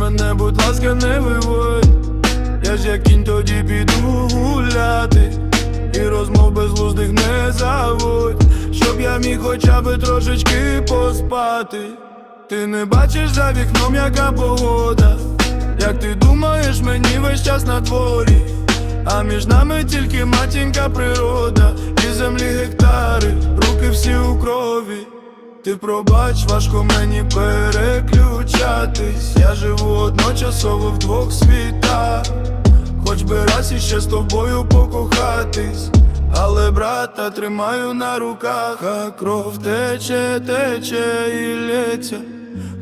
мене, будь ласка, не виводь. Я ж як кінь тоді піду гуляти. І розмов безглуздих не заводь. Щоб я міг хоча би трошечки поспати. Ти не бачиш за вікном, яка погода? Як ти думаєш, мені весь час на дворі? А між нами тільки матінка природа. І землі гектари, руки всі у крові ти пробач, важко мені переключатись. Я живу одночасово в двох світах. Хоч би раз іще з тобою покохатись. Але брата тримаю на руках, а кров тече, тече і лється.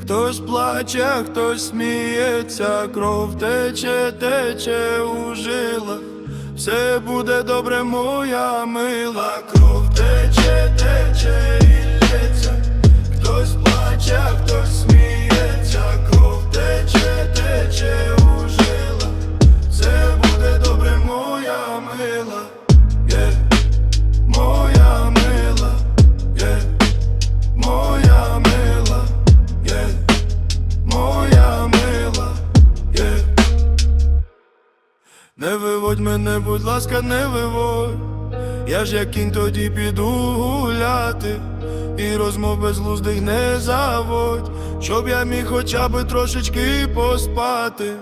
Хтось плаче, хтось сміється, кров тече, тече у жилах. Все буде добре, моя мила, кров тече, тече виводь мене, будь ласка, не виводь. Я ж як кінь тоді піду гуляти. І розмов безглуздих не заводь. Щоб я міг хоча би трошечки поспати